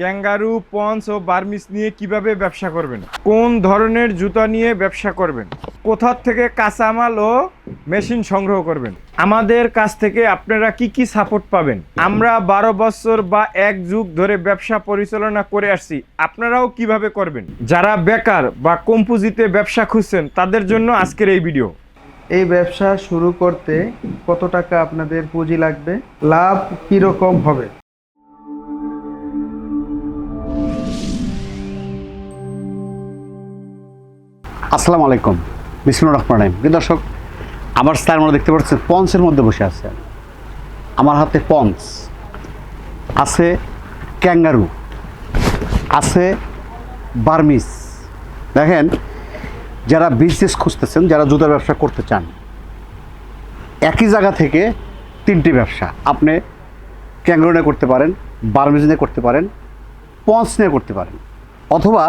Kangaroo, ponds ও Burmese নিয়ে কীভাবে ব্যবসা করবেন? কোন ধরনের জুতা নিয়ে ব্যবসা করবেন? কোথার থেকে কাঁচামাল ও মেশিন সংগ্রহ করবেন? আমাদের কাছ থেকে আপনারা কি কি সাপোর্ট পাবেন? আমরা বারো বছর বা এক যুগ ধরে ব্যবসা পরিচালনা করে আসছি। আপনারাও কীভাবে করবেন? যারা বেকার বা কম পুঁজিতে ব্যবসা খুঁজছেন, তাদের জন্য আজকের এই ভিডিও এই ব্যবসা শুরু করতে কত টাকা আপনাদের পুঁজি লাগবে? লাভ কীরকম হবে? আসসালামু আলাইকুম। বিসমুর রহমান দর্শক, আমার স্যার আমরা দেখতে পাচ্ছেন পন্সের মধ্যে বসে আছে। আমার হাতে পন্স। আছে ক্যাঙ্গারু। আছে বার্মিস দেখেন, যারা বিজনেস খুঁজতেছেন, যারা জুতার ব্যবসা করতে চান, একই জায়গা থেকে তিনটি ব্যবসা। আপনি ক্যাঙ্গারু নিয়ে করতে পারেন বার্মিস নিয়ে করতে পারেন, পন্স নিয়ে করতে পারেন। অথবা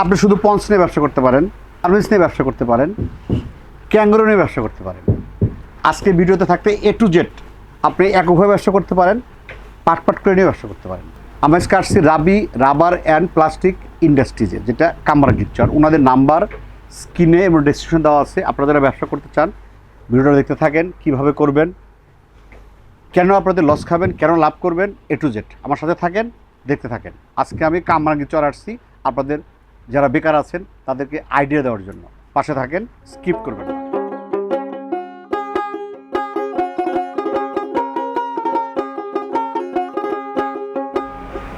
আপনি শুধু পন্স নিয়ে ব্যবসা করতে পারেন বার্মিস নিয়ে ব্যবসা করতে পারেন ক্যাঙ্গারু নিয়ে ব্যবসা করতে পারেন। আজকে ভিডিওতে থাকতে এ টু জেড আপনি এককভাবে ব্যবসা করতে পারেন পাট পাট করে নিয়ে ব্যবসা করতে পারেন। আমরা আজকে আসছি রাবি রাবার অ্যান্ড প্লাস্টিক ইন্ডাস্ট্রিজে যেটা কামরা গিকচর ওনাদের নাম্বার, স্ক্রিনে এবং ডিসক্রিপশন দেওয়া আছে। আপনারা যারা ব্যবসা করতে চান, ভিডিওটা দেখতে থাকেন, কীভাবে করবেন, কেন আপনাদের লস খাবেন, কেন লাভ করবেন এ টু জেড আমার সাথে থাকেন, দেখতে থাকেন। আজকে আমি কামরাঙ্গি চর আসছি। আপনাদের যারা বেকার আছেন তাদেরকে আইডিয়া দেওয়ার জন্য। পাশে থাকেন স্কিপ করবেন না।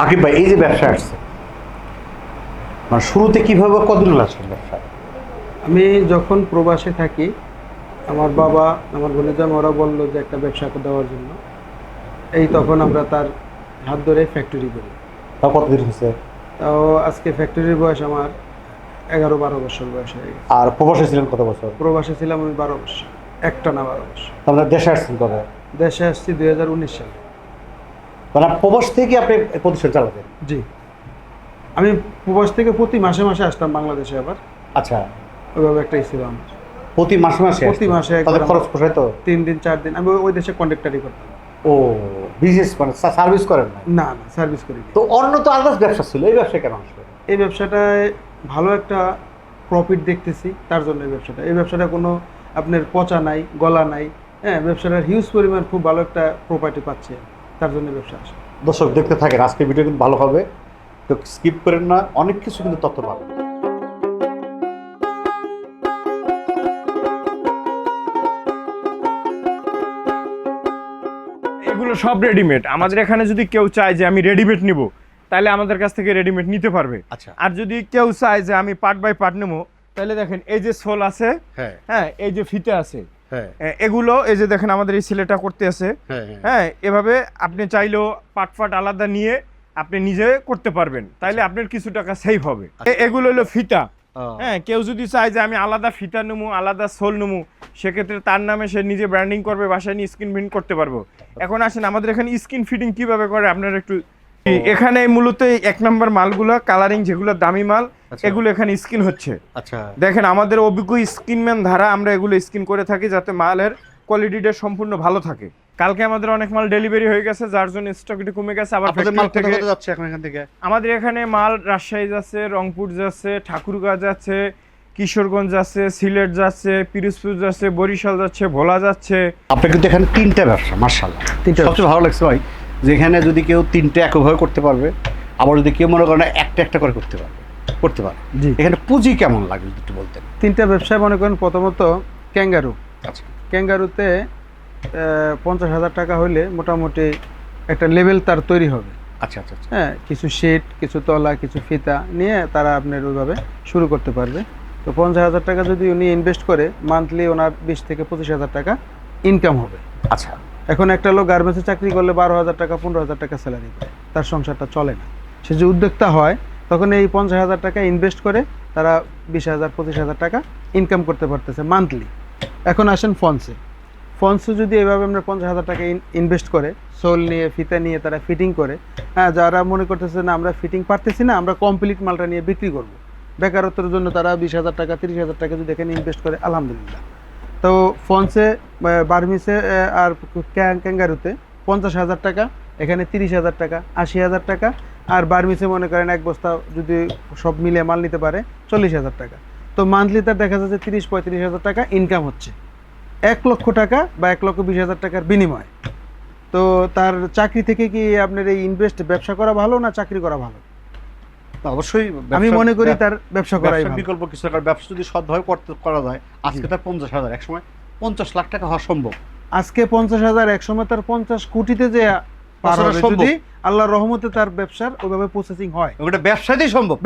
আকিব ভাই এই যে ব্যবসা আসছে মানে শুরুতে কীভাবে কতদিন আসছেন ব্যবসা? আমি যখন প্রবাসে থাকি আমার বাবা আমার বোনেজাম ওরা বলল যে একটা ব্যবসা করে দেওয়ার জন্য। এই তখন আমরা তার হাত ধরে ফ্যাক্টরি করি। তাও কতদিন হয়েছে? তাও আজকে ফ্যাক্টরির বয়স আমার এগারো বারো বছর বয়স হয়ে গেছে। আর প্রবাসে ছিলেন কত বছর? প্রবাসে ছিলাম আমি বারো বছর। একটা না বারো বছর। তাহলে দেশে আসছেন কবে? দেশে আসছি দুই হাজার উনিশ সালে। মানে প্রবাস থেকে আপনি প্রতিষ্ঠান চালাতেন? জি। আমি প্রবাস থেকে প্রতি মাসে মাসে আসতাম বাংলাদেশে আবার। আচ্ছা। ওইভাবে একটা ছিল আমার। প্রতি মাসে মাসে প্রতি মাসে খরচ পোষায় তো? তিন দিন চার দিন আমি ওই দেশে কন্ট্রাক্টারি করতাম। ও। বিজনেস মানে সার্ভিস করেন না না না সার্ভিস করি তো অন্য তো আদার্স ব্যবসা ছিল এই ব্যবসায় কেন আসবে এই ব্যবসাটায় ভালো একটা প্রফিট দেখতেছি তার জন্য এই ব্যবসাটা। এই ব্যবসাটা কোনো আপনার পচা নাই গলা নাই হ্যাঁ ব্যবসাটার হিউজ পরিমাণ খুব ভালো একটা প্রপার্টি পাচ্ছে তার জন্য ব্যবসা আসে দর্শক দেখতে থাকেন আজকে ভিডিও কিন্তু ভালো হবে। তো স্কিপ করেন না অনেক কিছু কিন্তু তথ্য পাবেন। এগুলো সব রেডিমেড আমাদের এখানে যদি কেউ চায় যে আমি রেডিমেড নিব তাহলে আমাদের কাছ থেকে রেডিমেড নিতে পারবে। আচ্ছা। আর যদি কেউ চায় যে আমি পার্ট বাই পার্ট নেব তাহলে দেখেন এই যে সোল আছে হ্যাঁ। হ্যাঁ এই যে ফিতে আছে হ্যাঁ। এগুলো এই যে দেখেন আমাদের এই ছেলেটা করতে আছে। হ্যাঁ হ্যাঁ। এভাবে আপনি চাইলেও পাট ফাট আলাদা নিয়ে আপনি নিজে করতে পারবেন। তাইলে আপনার কিছু টাকা সেভ হবে। এগুলো হলো ফিতা। হ্যাঁ কেউ যদি চায় যে আমি আলাদা ফিতা নেব আলাদা সোল নেব সেক্ষেত্রে তার নামে সে নিজে ব্র্যান্ডিং করবে বাসায় নিয়ে স্ক্রিন প্রিন্ট করতে পারব। এখন আসেন আমাদের এখানে স্ক্রিন ফিটিং কীভাবে করে আপনারা একটু এখানে মূলত এক নম্বর মালগুলো কালারিং যেগুলো দামি মাল আচ্ছা। এগুলো এখানে স্কিন হচ্ছে। আচ্ছা। দেখেন আমাদের অভিজ্ঞ স্কিনম্যান ধারা আমরা এগুলো স্কিন করে থাকি যাতে মালের কোয়ালিটিটা সম্পূর্ণ ভালো থাকে। কালকে আমাদের অনেক মাল ডেলিভারি হয়ে গেছে যার জন্য স্টক একটু কমে গেছে আবার আপনাদের মাল থেকে যাচ্ছে এখন এখান থেকে? আমাদের এখানে মাল রাজশাহী যাচ্ছে রংপুর যাচ্ছে ঠাকুরগাঁ যাচ্ছে কিশোরগঞ্জ যাচ্ছে সিলেট যাচ্ছে পিরোজপুর যাচ্ছে বরিশাল যাচ্ছে ভোলা যাচ্ছে। আপনি কিন্তু এখানে তিনটা ব্যবসা মার্শাল্লাহ তিনটা সবচেয়ে ভালো লাগছে ভাই যে এখানে যদি কেউ তিনটে একভাবে করতে পারবে আবার যদি কেউ মনে করেন একটা একটা করে করতে পারবে করতে পারবে। জি। এখানে পুঁজি কেমন লাগবে একটু বলতেন? তিনটা ব্যবসায় মনে করেন প্রথমত ক্যাঙ্গারু। আচ্ছা। ক্যাঙ্গারুতে পঞ্চাশ হাজার টাকা হলে মোটামুটি একটা লেভেল তার তৈরি হবে। আচ্ছা আচ্ছা আচ্ছা। হ্যাঁ কিছু শেড কিছু তলা কিছু ফিতা নিয়ে তারা আপনার ওইভাবে শুরু করতে পারবে। তো পঞ্চাশ হাজার টাকা যদি উনি ইনভেস্ট করে মান্থলি ওনার বিশ থেকে পঁচিশ হাজার টাকা ইনকাম হবে। আচ্ছা। এখন একটা লোক গার্মেন্টসে চাকরি করলে বারো হাজার টাকা পনেরো হাজার টাকা স্যালারি পায়। তার সংসারটা চলে না। সে যে উদ্যোক্তা হয় তখন এই পঞ্চাশ হাজার টাকা ইনভেস্ট করে তারা বিশ হাজার পঁচিশ হাজার টাকা ইনকাম করতে পারতেছে মান্থলি এখন আসেন ফন্সে। ফন্সে যদি এভাবে আমরা পঞ্চাশ হাজার টাকা ইনভেস্ট করে, সোল নিয়ে, ফিতা নিয়ে তারা ফিটিং করে হ্যাঁ যারা মনে করতেছে না আমরা ফিটিং পারতেছি না, আমরা কমপ্লিট মালটা নিয়ে বিক্রি করব। বেকারত্বের জন্য তারা বিশ হাজার টাকা, তিরিশ হাজার টাকা যদি এখানে ইনভেস্ট করে, আলহামদুলিল্লাহ। তো ফন্সে বার্মিসে আর ক্যাং- ক্যাঙ্গারুতে পঞ্চাশ হাজার টাকা, এখানে তিরিশ হাজার টাকা, আশি হাজার টাকা, আর বার্মিসে মনে করেন এক বস্তা যদি সব মিলে মাল নিতে পারে, চল্লিশ হাজার টাকা। তো মান্থলি তার দেখা যাচ্ছে তিরিশ পঁয়ত্রিশ হাজার টাকা ইনকাম হচ্ছে। এক লক্ষ টাকা বা এক লক্ষ বিশ হাজার টাকার বিনিময়। তো তার চাকরি থেকে কি আপনার এই ইনভেস্ট ব্যবসা করা ভালো না চাকরি করা ভালো? অবশ্যই আমি মনে করি তার ব্যবসা করা বিকল্প কিছু টাকার ব্যবসা যদি সদ্ভাবে করতে করা যায় আজকে তার পঞ্চাশ হাজার এক সময় পঞ্চাশ লাখ টাকা হওয়া সম্ভব। আজকে পঞ্চাশ হাজার এক সময় তার পঞ্চাশ কোটিতে যে যদি আল্লাহর রহমতে তার ব্যবসার ওইভাবে প্রসেসিং হয়। ওটা ব্যবসাতেই সম্ভব?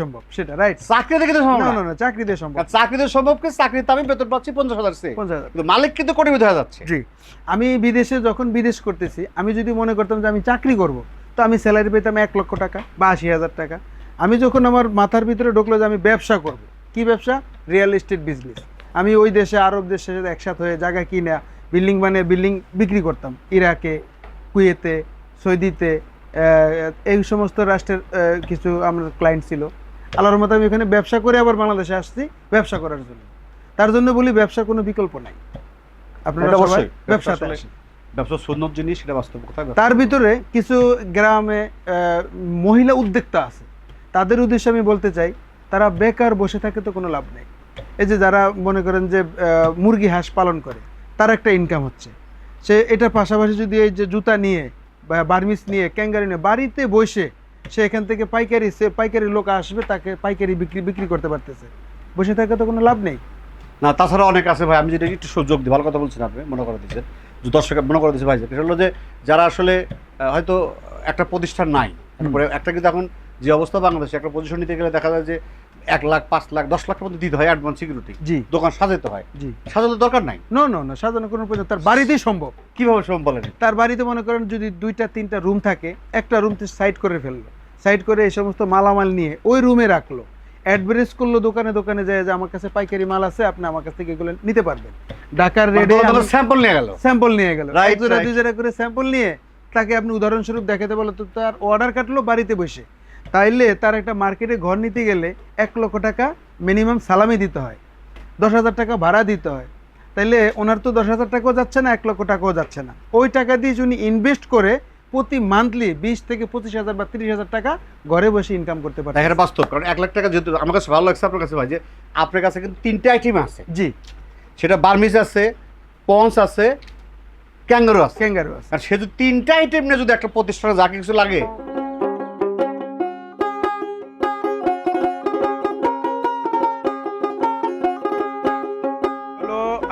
সম্ভব সেটা রাইট চাকরি থেকে তো সম্ভব না না। সম্ভব। চাকরিতে সম্ভব কি? চাকরিতে আমি বেতন পাচ্ছি পঞ্চাশ হাজার সে। কিন্তু মালিক কিন্তু কোটি হয়ে যাচ্ছে। জি। আমি বিদেশে যখন বিদেশ করতেছি আমি যদি মনে করতাম যে আমি চাকরি করব তো আমি স্যালারি পেতাম এক লক্ষ টাকা বা আশি হাজার টাকা। আমি যখন আমার মাথার ভিতরে ঢুকলো যে আমি ব্যবসা করব কি ব্যবসা? রিয়েল এস্টেট বিজনেস আমি ওই দেশে আরব দেশের সাথে একসাথে হয়ে জায়গা কিনা বিল্ডিং বানিয়ে বিল্ডিং বিক্রি করতাম। ইরাকে কুয়েতে সৌদিতে এই সমস্ত রাষ্ট্রের কিছু আমার ক্লায়েন্ট ছিল। আল্লাহর মতো আমি এখানে ব্যবসা করে আবার বাংলাদেশে আসছি ব্যবসা করার জন্য। তার জন্য বলি ব্যবসার কোনো বিকল্প নাই। আপনারা সবাই ব্যবসা ব্যবসাতে আসেন ব্যবসা সুন্নত জিনিস সেটা বাস্তব কথা তার ভিতরে কিছু গ্রামে মহিলা উদ্যোক্তা আছে। তাদের উদ্দেশ্যে আমি বলতে চাই তারা বেকার বসে থাকে তো কোনো লাভ নেই। এই যে যারা মনে করেন যে মুরগি হাঁস পালন করে তার একটা ইনকাম হচ্ছে। সে এটার পাশাপাশি যদি এই যে জুতা নিয়ে বা বার্মিস নিয়ে, ক্যাঙ্গারি নিয়ে বাড়িতে বসে সে এখান থেকে পাইকারি সে পাইকারি লোক আসবে, তাকে পাইকারি বিক্রি বিক্রি করতে পারতেছে। বসে থাকে তো কোনো লাভ নেই। না, তাছাড়া অনেক আছে ভাই, আমি যেটা একটু সুযোগ দিই, ভালো কথা বলছেন আপনি, মনে করে দিচ্ছেন যে দর্শক, মনে করে দিচ্ছে ভাই সেটা হলো যে যারা আসলে হয়তো একটা প্রতিষ্ঠান নাই, তারপরে একটা কিন্তু এখন যে অবস্থা বাংলাদেশে, একটা পজিশন নিতে গেলে দেখা যায় যে এক লাখ পাঁচ লাখ দশ লাখ পর্যন্ত দিতে হয় অ্যাডভান্স সিকিউরিটি জি। দোকান সাজাতে হয়। জি। সাজাতে দরকার নাই? নো নো না সাজানো কোনো প্রয়োজন তার বাড়িতেই সম্ভব। কীভাবে সম্ভব বলেন? তার বাড়িতে মনে করেন যদি দুইটা তিনটা রুম থাকে একটা রুম সাইড করে ফেলল। সাইড করে এই সমস্ত মালামাল নিয়ে ওই রুমে রাখল। অ্যাডভারেজ করল দোকানে দোকানে যায় যে আমার কাছে পাইকারি মাল আছে আপনি আমার কাছ থেকে এগুলো নিতে পারবেন। ঢাকার রেডে স্যাম্পল নিয়ে গেল? স্যাম্পল নিয়ে গেল। Right, এক দুই জোড়া করে স্যাম্পল নিয়ে তাকে আপনি উদাহরণস্বরূপ দেখাতে বলো তো তার অর্ডার কাটলো বাড়িতে বসে। তাইলে তার একটা মার্কেটে ঘর নিতে গেলে এক লক্ষ টাকা মিনিমাম সালামি দিতে হয়। দশ হাজার টাকা ভাড়া দিতে হয়। তাইলে ওনার তো দশ হাজার টাকাও যাচ্ছে না এক লক্ষ টাকাও যাচ্ছে না। ওই টাকা দিয়ে যদি উনি ইনভেস্ট করে প্রতি মান্থলি বিশ থেকে পঁচিশ হাজার বা তিরিশ হাজার টাকা ঘরে বসে ইনকাম করতে পারে। দেখেন বাস্তব কারণ এক লাখ টাকা যেহেতু আমার কাছে ভালো লাগছে আপনার কাছে ভাই যে আপনার কাছে কিন্তু তিনটে আইটেম আছে। জি। সেটা বার্মিজ আছে পন্স আছে ক্যাঙ্গারো আছে। ক্যাঙ্গারু আছে। আর সে যদি তিনটা আইটেম নিয়ে যদি একটা প্রতিষ্ঠানে যা কিছু লাগে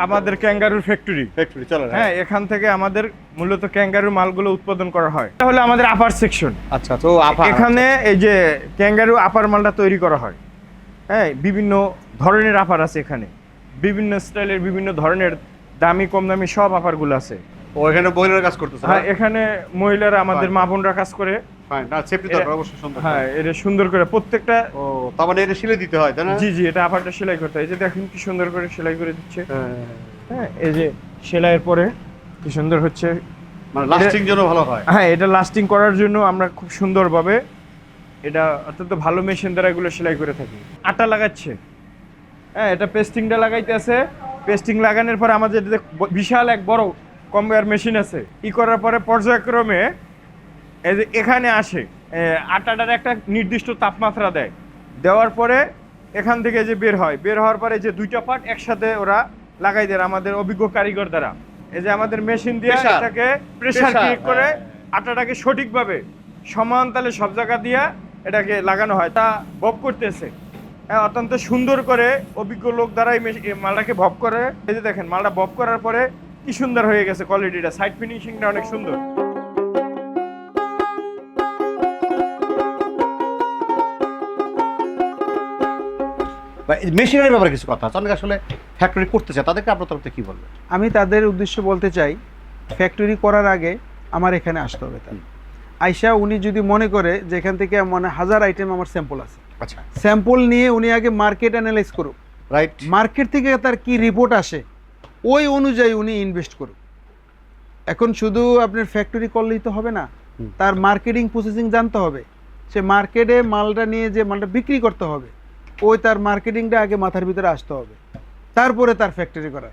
আমাদের ক্যাঙ্গারুর ফ্যাক্টরি ফ্যাক্টরি চলে হ্যাঁ এখান থেকে আমাদের মূলত ক্যাঙ্গারুর মালগুলো উৎপাদন করা হয়। এটা হলো আমাদের আপার সেকশন আচ্ছা তো আপা এখানে এই যে ক্যাঙ্গারু আপার মালটা তৈরি করা হয়। হ্যাঁ বিভিন্ন ধরনের আপার আছে এখানে। বিভিন্ন স্টাইলের বিভিন্ন ধরনের দামি কম দামি সব আপারগুলো আছে। ও এখানে বইলের কাজ করতেছে হ্যাঁ এখানে মহিলারা আমাদের. মা বোনরা কাজ করে। ফাইন না সেফটি এটা- দরকার অবশ্যই সুন্দর হ্যাঁ এটা সুন্দর করে প্রত্যেকটা ও তার মানে এটা সিলে দিতে হয় তাই না? জি জি এটা আপারটা সেলাই করতে হয়। এই যে দেখেন কি সুন্দর করে সেলাই করে দিচ্ছে। হ্যাঁ। হ্যাঁ এই যে সেলাইয়ের পরে কি সুন্দর হচ্ছে। মানে লাস্টিং জন্য ভালো হয়। হ্যাঁ এটা লাস্টিং করার জন্য আমরা খুব সুন্দরভাবে এটা অত্যন্ত ভালো মেশিন দ্বারা এগুলো সেলাই করে থাকি। আটা লাগাচ্ছে। হ্যাঁ এটা পেস্টিংটা লাগাইতেছে পেস্টিং লাগানোর পরে আমাদের বিশাল এক বড় কম্বেয়ার মেশিন আছে। ই করার পরে পর্যায়ক্রমে এই যে এখানে আসে আটাটার একটা নির্দিষ্ট তাপমাত্রা দেয়। দেওয়ার পরে এখান থেকে যে বের হয় বের হওয়ার পরে যে দুইটা পার্ট একসাথে ওরা লাগাই দেয় আমাদের অভিজ্ঞ কারিগর দ্বারা। এই যে আমাদের মেশিন দিয়ে. এটাকে প্রেসার ক্রিয়েট করে হ্যাঁ। আটাটাকে সঠিকভাবে সমান তালে সব জায়গা দিয়া এটাকে লাগানো হয়। তা ভব করতেছে। হ্যাঁ অত্যন্ত সুন্দর করে অভিজ্ঞ লোক দ্বারা এই মালটাকে ভব করে। এই যে দেখেন মালটা ভব করার পরে কি সুন্দর হয়ে গেছে কোয়ালিটিটা সাইড ফিনিশিংটা অনেক সুন্দর। মেশিনের ব্যাপারে কিছু কথা আছে। অনেক আসলে ফ্যাক্টরি করতে চায় তাদেরকে আপনার তরফ থেকে কি বলবেন? আমি তাদের উদ্দেশ্য বলতে চাই ফ্যাক্টরি করার আগে আমার এখানে আসতে হবে তার আইসা উনি যদি মনে করে যে এখান থেকে মানে হাজার আইটেম আমার স্যাম্পল আছে। আচ্ছা। স্যাম্পল নিয়ে উনি আগে মার্কেট অ্যানালাইজ করুক। রাইট মার্কেট থেকে তার কি রিপোর্ট আসে ওই অনুযায়ী উনি ইনভেস্ট করুক। এখন শুধু আপনার ফ্যাক্টরি করলেই তো হবে না তার মার্কেটিং প্রসেসিং জানতে হবে। সে মার্কেটে মালটা নিয়ে যে মালটা বিক্রি করতে হবে ওই তার মার্কেটিংটা আগে মাথার ভিতরে আসতে হবে। তারপরে তার ফ্যাক্টরি করা।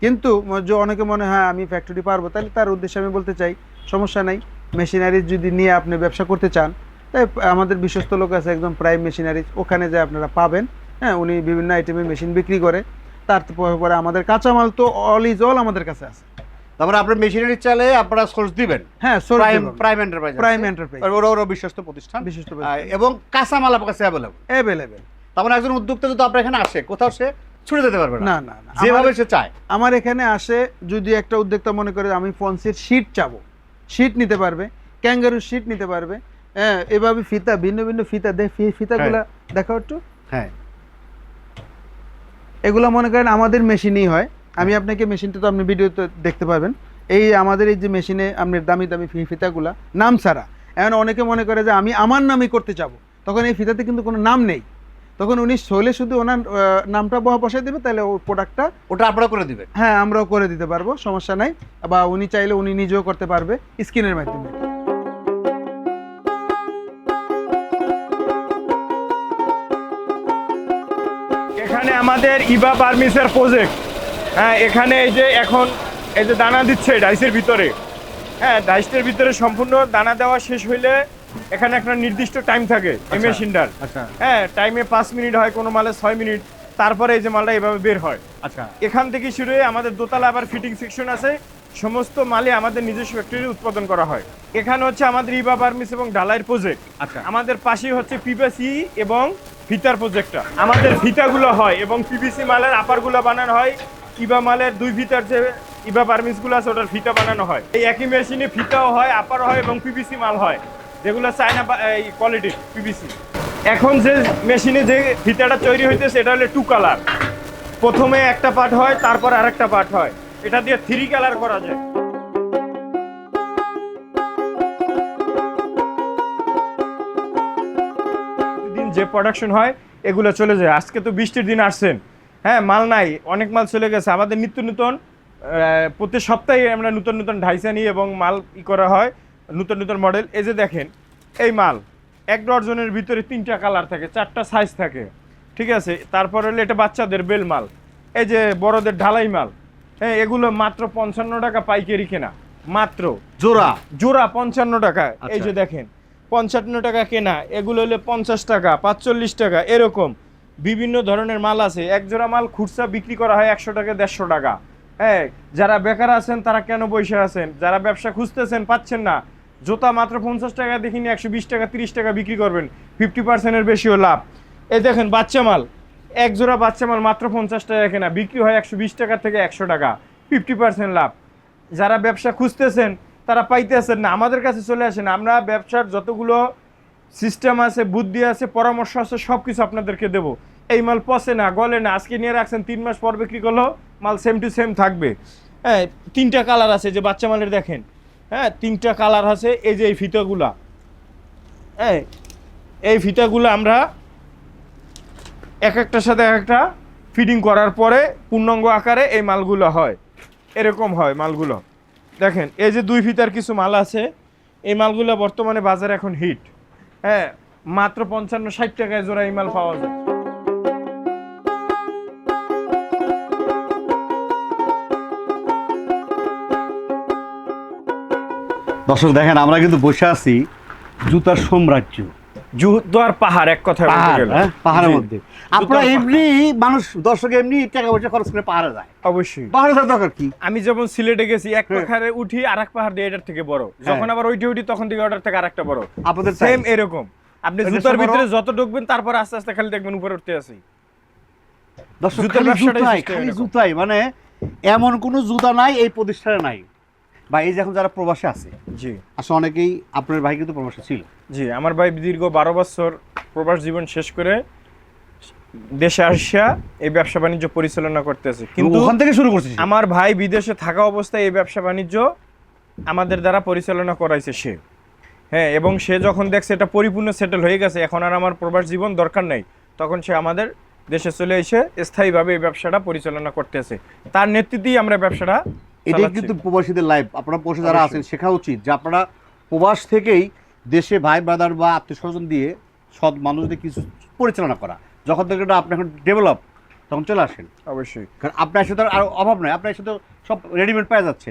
কিন্তু যে অনেকে মনে হয় আমি ফ্যাক্টরি পারব। তাহলে তার উদ্দেশ্যে আমি বলতে চাই সমস্যা নাই। মেশিনারি যদি নিয়ে আপনি ব্যবসা করতে চান তাই আমাদের বিশ্বস্ত লোক আছে একদম প্রাইম মেশিনারি ওখানে যে আপনারা পাবেন হ্যাঁ উনি বিভিন্ন আইটেমের মেশিন বিক্রি করে। তারপরে আমাদের কাঁচামাল তো অল ইজ অল আমাদের কাছে আছে। তারপরে আপনার মেশিনারি চালে আপনারা সোর্স দিবেন। হ্যাঁ prime prime enterprise Prime Enterprise। ওরা ওরা বিশ্বস্ত প্রতিষ্ঠান। বিশিষ্ট এবং কাঁচামাল আপনার কাছে অ্যাভেলেবল অ্যাভেলেবেল তার মানে একজন উদ্যোক্তা যদি আপনার এখানে আসে কোথাও সে ছুটে যেতে পারবে না। না যেভাবে সে চায়। আমার এখানে আসে যদি একটা উদ্যোক্তা মনে করে আমি ফন্সের শীট চাবো শীট নিতে পারবে ক্যাঙ্গারুর শীট নিতে পারবে হ্যাঁ এভাবে ফিতা ভিন্ন ভিন্ন ফিতা দেখ ফিতাগুলা দেখাও একটু। হ্যাঁ। এগুলো মনে করেন আমাদের মেশিনেই হয়। আমি আপনাকে মেশিনটা তো আপনি ভিডিওতে দেখতে পাবেন এই আমাদের এই যে মেশিনে আপনার দামি দামি ফিতাগুলা নাম ছাড়া। এখন অনেকে মনে করে যে আমি আমার নামই করতে চাবো। তখন এই ফিতাতে কিন্তু কোনো নাম নেই। তখন উনি শৈলে শুধু ওনার আহ, নামটা বহা বসাই দেবে তাহলে ওই প্রোডাক্টটা ওটা আপনারা করে দিবেন হ্যাঁ আমরাও করে দিতে পারব সমস্যা নাই। বা উনি চাইলে উনি নিজেও করতে পারবে স্ক্রিনের মাধ্যমে। এখানে আমাদের ইবা পারমিসের প্রজেক্ট হ্যাঁ এখানে এই যে এখন এই যে দানা দিচ্ছে ডাইসের ভিতরে। হ্যাঁ ডাইসের ভিতরে সম্পূর্ণ দানা দেওয়া শেষ হইলে এখানে একটা নির্দিষ্ট টাইম থাকে এই আচ্ছা। মেশিনটার আচ্ছা। হ্যাঁ টাইমে পাঁচ মিনিট হয় কোনো মালে ছয় মিনিট তারপরে এই যে মালটা এভাবে বের হয়। আচ্ছা। এখান থেকে শুরু হয়ে আমাদের দোতলা আবার ফিটিং সেকশন আছে সমস্ত মালে আমাদের নিজস্ব ফ্যাক্টরি উৎপাদন করা হয়। এখানে হচ্ছে আমাদের ইবা পারমিস এবং ডালাইয়ের প্রজেক্ট আচ্ছা। আমাদের পাশেই হচ্ছে পিপিসি এবং ফিতার প্রজেক্টটা আমাদের ফিতাগুলো হয় এবং পিপিসি মালের আপারগুলো বানানো হয়। ইবা মালের দুই ফিতার যে ইবা পারমিসগুলো আছে ওটার ফিতা বানানো হয়। এই একই মেশিনে ফিতাও হয় আপার হয় এবং পিপিসি মাল হয়। যেগুলো চায়না এই কোয়ালিটির পিপিসি এখন যে মেশিনে যে ফিতাটা তৈরি হইতেছে এটা হলো টু কালার প্রথমে একটা পার্ট হয়, তারপর আরেকটা পার্ট হয়। এটা দিয়ে থ্রি কালার করা যায়। যে প্রোডাকশন হয়, এগুলো চলে যায়। আজকে তো বৃষ্টির দিন আসছেন। হ্যাঁ মাল নাই, অনেক মাল চলে গেছে। আমাদের নিত্য নতুন প্রতি সপ্তাহে আমরা নতুন নতুন ঢাইসা নিই এবং মাল ই করা হয়। নতুন নতুন মডেল এই যে দেখেন এই মাল এক ডজনের ভিতরে তিনটা কালার থাকে চারটা সাইজ থাকে ঠিক আছে? তারপর হলো এটা বাচ্চাদের বেল মাল। এই যে বড়দের ঢালাই মাল হ্যাঁ এগুলো মাত্র পঞ্চান্ন টাকা পাইকারি কেনা মাত্র। জোড়া? জোড়া পঞ্চান্ন টাকা। এই আচ্ছা। যে দেখেন পঞ্চান্ন টাকা কেনা এগুলো হলে পঞ্চাশ টাকা পাঁচচল্লিশ টাকা এরকম। বিভিন্ন ধরনের মাল আছে। এক জোড়া মাল খুচরা বিক্রি করা হয় একশো টাকা দেড়শো টাকা। হ্যাঁ যারা বেকার আছেন তারা কেন বসে আছেন? যারা ব্যবসা খুঁজতেছেন পাচ্ছেন না। জুতা মাত্র পঞ্চাশ টাকা, দেখিনি একশো বিশ টাকা, তিরিশ টাকা বিক্রি করবেন। ফিফটি পার্সেন্টের বেশিও লাভ। এই দেখেন, বাচ্চা মাল। এক জোড়া বাচ্চা মাল মাত্র পঞ্চাশ টাকা কেনা। বিক্রি হয় একশো বিশ টাকা থেকে একশো টাকা। ফিফটি পার্সেন্ট লাভ। যারা ব্যবসা খুঁজতেছেন, তারা পাইতেছেন না। আমাদের কাছে চলে আসেন। আমরা ব্যবসার যতগুলো সিস্টেম আছে, বুদ্ধি আছে, পরামর্শ আছে সব কিছু আপনাদেরকে দেবো। এই মাল পচে না, গলে না, আজকে নিয়ে রাখছেন, তিন মাস পর বিক্রি করলেও মাল সেম টু সেম থাকবে। হ্যাঁ তিনটা কালার আছে যে বাচ্চা মালের দেখেন। হ্যাঁ তিনটা কালার আছে, এই যে এই ফিতাগুলা। হ্যাঁ এই ফিতাগুলো আমরা এক একটার সাথে এক একটা ফিটিং করার পরে পূর্ণাঙ্গ আকারে এই মালগুলো হয়। এরকম হয় মালগুলো। দেখেন, এই যে দুই ফিতার কিছু মাল আছে, এই মালগুলো বর্তমানে বাজারে এখন হিট হ্যাঁ মাত্র পঞ্চান্ন ষাট টাকায় জোড়া এই মাল পাওয়া যায়। দর্শক দেখেন আমরা কিন্তু বসে আছি জুতার সাম্রাজ্য। জুহদ্দার পাহাড় এক কথা হ্যাঁ, পাহাড়ের মধ্যে। আপনারা এমনি মানুষ দর্শক এমনি টাকা পয়সা খরচ করে পাহাড়ে যায়। অবশ্যই। পাহাড়ে যাওয়ার দরকার কি? আমি যেমন সিলেটে গেছি এক হ্যাঁ। পাহাড়ে উঠি আর এক পাহাড় দিয়ে এটার থেকে বড়। যখন আবার ওইটি উঠি তখন থেকে ওটার থেকে আরেকটা বড়। আপনাদের সেম এরকম। আপনি জুতার ভিতরে যত ঢুকবেন তারপর আস্তে আস্তে খালি দেখবেন উপরে উঠতে আসি দর্শক জুতার জুতাই মানে এমন কোনো জুতা নাই এই প্রতিষ্ঠানে নাই। বা এই যে এখন যারা প্রবাসে আছে জি। আসলে অনেকেই আপনার ভাই কিন্তু প্রবাসে ছিল। জি আমার ভাই দীর্ঘ বারো বছর প্রবাস জীবন শেষ করে দেশে আসিয়া এই ব্যবসা বাণিজ্য পরিচালনা করতেছে কিন্তু ওখান থেকে শুরু করছি আমার ভাই বিদেশে থাকা অবস্থায় এই ব্যবসা বাণিজ্য আমাদের দ্বারা পরিচালনা করাইছে সে। হ্যাঁ এবং সে যখন দেখছে এটা পরিপূর্ণ সেটেল হয়ে গেছে এখন আর আমার প্রবাস জীবন দরকার নাই তখন সে আমাদের দেশে চলে এসে স্থায়ীভাবে এই ব্যবসাটা পরিচালনা করতেছে তার নেতৃত্বেই আমরা ব্যবসাটা এটাই কিন্তু প্রবাসীদের লাইফ আপনারা প্রবাসী যারা আছেন শেখা উচিত যে আপনারা প্রবাস থেকেই দেশে ভাই ব্রাদার বা আত্মীয় স্বজন দিয়ে সৎ মানুষদের কিছু পরিচালনা করা। যখন থেকে আপনি এখন ডেভেলপ তখন চলে আসেন। অবশ্যই। কারণ আপনার সাথে আর অভাব নয় আপনার সাথে সব রেডিমেড পাওয়া যাচ্ছে।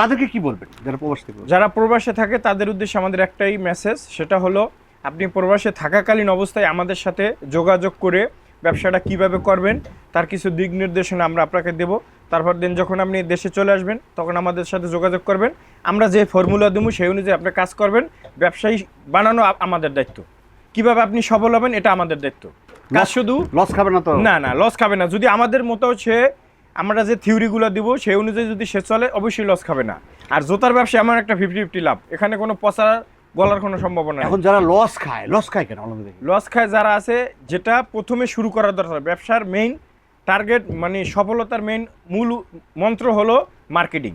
তাদেরকে কি বলবেন যারা প্রবাস থেকে? যারা প্রবাসে থাকে তাদের উদ্দেশ্যে আমাদের একটাই মেসেজ সেটা হলো আপনি প্রবাসে থাকাকালীন অবস্থায় আমাদের সাথে যোগাযোগ করে ব্যবসাটা কীভাবে করবেন তার কিছু দিক নির্দেশনা আমরা আপনাকে দেব। তারপর দিন যখন আপনি দেশে চলে আসবেন তখন আমাদের সাথে যোগাযোগ করবেন। আমরা যে ফর্মুলা দেবো সেই অনুযায়ী আপনি কাজ করবেন। ব্যবসায়ী বানানো আমাদের দায়িত্ব। কীভাবে আপনি সফল হবেন এটা আমাদের দায়িত্ব। কাজ শুধু লস খাবে না তো? না না লস খাবে না। যদি আমাদের মতো সে আমরা যে থিওরিগুলো দিব সেই অনুযায়ী যদি সে চলে অবশ্যই লস খাবে না। আর জোতার ব্যবসা এমন একটা ফিফটি ফিফটি লাভ। এখানে কোনো পচা গলার কোনো সম্ভাবনা এখন যারা লস খায় লস খায় কেন? লস খায় যারা আছে যেটা প্রথমে শুরু করার দরকার। ব্যবসার মেইন টার্গেট মানে সফলতার মেইন মূল মন্ত্র হলো মার্কেটিং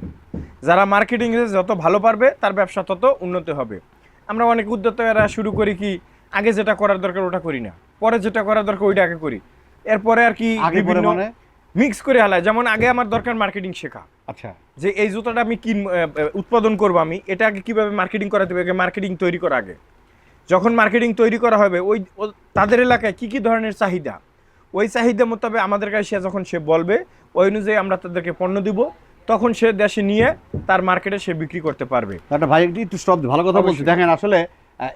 যারা মার্কেটিং যত ভালো পারবে তার ব্যবসা তত উন্নতি হবে। আমরা অনেক উদ্যোক্তারা শুরু করি কি আগে যেটা করার দরকার ওটা করি না। পরে যেটা করার দরকার ওইটা আগে করি। এরপরে আর কি বিভিন্ন মানে? মিক্স করে হালায় যেমন আগে আমার দরকার মার্কেটিং শেখা। আচ্ছা। যে এই জুতাটা আমি কিন উৎপাদন করব আমি এটা আগে কীভাবে মার্কেটিং করাতে হবে? মার্কেটিং তৈরি করা আগে। যখন মার্কেটিং তৈরি করা হবে ওই তাদের এলাকায় কি কি ধরনের চাহিদা? ওই চাহিদা মোতাবেক আমাদের কাছে সে যখন সে বলবে ওই অনুযায়ী আমরা তাদেরকে পণ্য দিব। তখন সে দেশে নিয়ে তার মার্কেটে সে বিক্রি করতে পারবে। একটা ভাই একটু- স্টপ ভালো কথা বলছি। দেখেন আসলে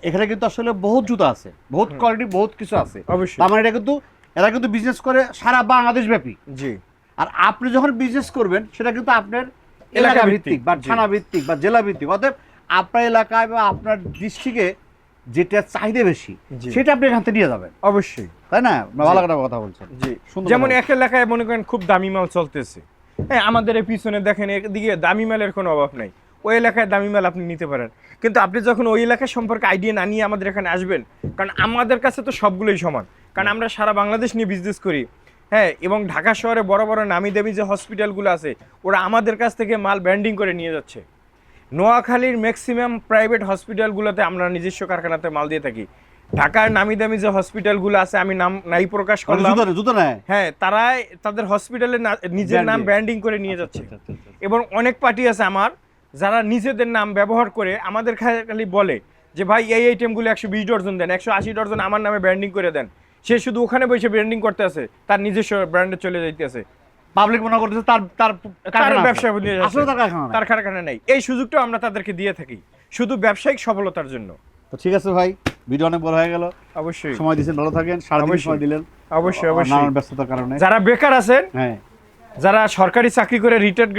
এখানে কিন্তু আসলে বহুত জুতো আছে বহুত কোয়ালিটি বহুত কিছু আছে। অবশ্যই। তার মানে এটা কিন্তু এরা কিন্তু বিজনেস করে সারা বাংলাদেশ ব্যাপী জি। আর আপনি যখন বিজনেস করবেন সেটা কিন্তু আপনার এলাকা ভিত্তিক, বা। থানা ভিত্তিক বা জেলা ভিত্তিক অতএব আপনার এলাকায় বা আপনার ডিস্ট্রিক্টে যেটা চাহিদা বেশি সেটা আপনি এখান থেকে নিয়ে যাবেন। অবশ্যই। তাই না? ভালো একটা কথা বলছেন। জি। যেমন এক এলাকায় মনে করেন খুব দামি মাল চলতেছে। হ্যাঁ আমাদের এই পিছনে দেখেন এদিকে দামি মালের কোনো অভাব নাই। ওই এলাকায় দামি মাল আপনি নিতে পারেন। কিন্তু আপনি যখন ওই এলাকা সম্পর্কে আইডিয়া না নিয়ে আমাদের এখানে আসবেন কারণ আমাদের কাছে তো সবগুলোই সমান। কারণ আমরা সারা বাংলাদেশ নিয়ে বিজনেস করি। হ্যাঁ এবং ঢাকা শহরে বড় বড় নামি দামি যে হসপিটালগুলো আছে ওরা আমাদের কাছ থেকে মাল ব্র্যান্ডিং করে নিয়ে যাচ্ছে। নোয়াখালীর ম্যাক্সিমাম প্রাইভেট হসপিটালগুলোতে আমরা নিজস্ব কারখানাতে মাল দিয়ে থাকি। ঢাকার নামি দামি যে হসপিটালগুলো আছে আমি নাম নাই প্রকাশ করলাম। হ্যাঁ তারা তাদের হসপিটালে নিজের নাম ব্র্যান্ডিং করে নিয়ে যাচ্ছে। আচ্ছা, আচ্ছা, আচ্ছা। এবং অনেক পার্টি আছে আমার যারা নিজেদের নাম ব্যবহার করে আমাদের খালি বলে যে ভাই এই আইটেমগুলো একশো বিশ ডর্জন দেন একশো আশি ডর্জন আমার নামে ব্র্যান্ডিং করে দেন। সে শুধু ওখানে বসে ব্র্যান্ডিং করতে আছে তার নিজস্ব ব্র্যান্ডে চলে যাইতেছে পাবলিক মনে করতেছে তার তার তার কারখানা ব্যবসা। আসলে তার কারখানা নাই। তার কারখানা নেই। এই সুযোগটাও আমরা তাদেরকে দিয়ে থাকি শুধু ব্যবসায়িক সফলতার জন্য। তো ঠিক আছে ভাই ভিডিও অনেক বড় হয়ে গেল। অবশ্যই। সময় দিয়েছেন ভালো থাকেন সারাদিন অবশ্যই। সময় দিলেন। অবশ্যই অবশ্যই। নানান ব্যস্ততার কারণে। যারা বেকার আছেন হ্যাঁ। যারা সরকারি চাকরি করে রিটায়ার্ড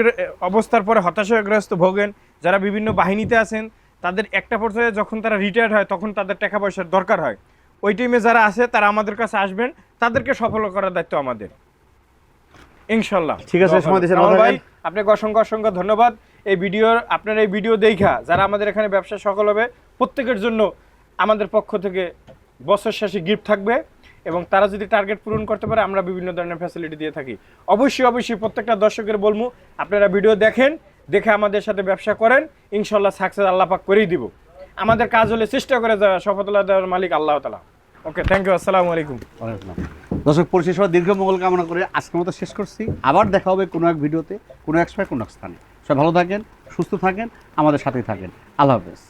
অবস্থার পরে হতাশাগ্রস্ত ভোগেন যারা বিভিন্ন বাহিনীতে আছেন তাদের একটা পর্যায়ে যখন তারা রিটায়ার্ড হয় তখন তাদের টাকা পয়সার দরকার হয়। ওই টিমে যারা আছে তারা আমাদের কাছে আসবেন। তাদেরকে সফল করার দায়িত্ব আমাদের। ইনশাল্লাহ। ঠিক আছে, সময় দিয়েছেন, ভাই আপনাকে অসংখ্য অসংখ্য ধন্যবাদ। এই ভিডিওর আপনার এই ভিডিও দেখা যারা আমাদের এখানে ব্যবসা সফল হবে প্রত্যেকের জন্য আমাদের পক্ষ থেকে বছর শেষে গিফট থাকবে এবং তারা যদি টার্গেট পূরণ করতে পারে আমরা বিভিন্ন ধরনের ফ্যাসিলিটি দিয়ে থাকি। অবশ্যই অবশ্যই প্রত্যেকটা দর্শকের বলব আপনারা ভিডিও দেখেন দেখে আমাদের সাথে ব্যবসা করেন ইনশাল্লাহ সাকসেস আল্লাহ পাক করেই দিব। আমাদের কাজ হলে চেষ্টা করে দেওয়া সফলতা দেওয়ার মালিক আল্লাহ তালা ওকে থ্যাংক ইউ আসসালামু আলাইকুম। দর্শক, পরিশেষ দীর্ঘ মঙ্গল কামনা করে আজকের মতো শেষ করছি। আবার দেখা হবে কোনো এক ভিডিওতে, কোনো এক সময়, কোনো এক স্থানে। সবাই ভালো থাকেন, সুস্থ থাকেন, আমাদের সাথেই থাকেন। আল্লাহ হাফেজ।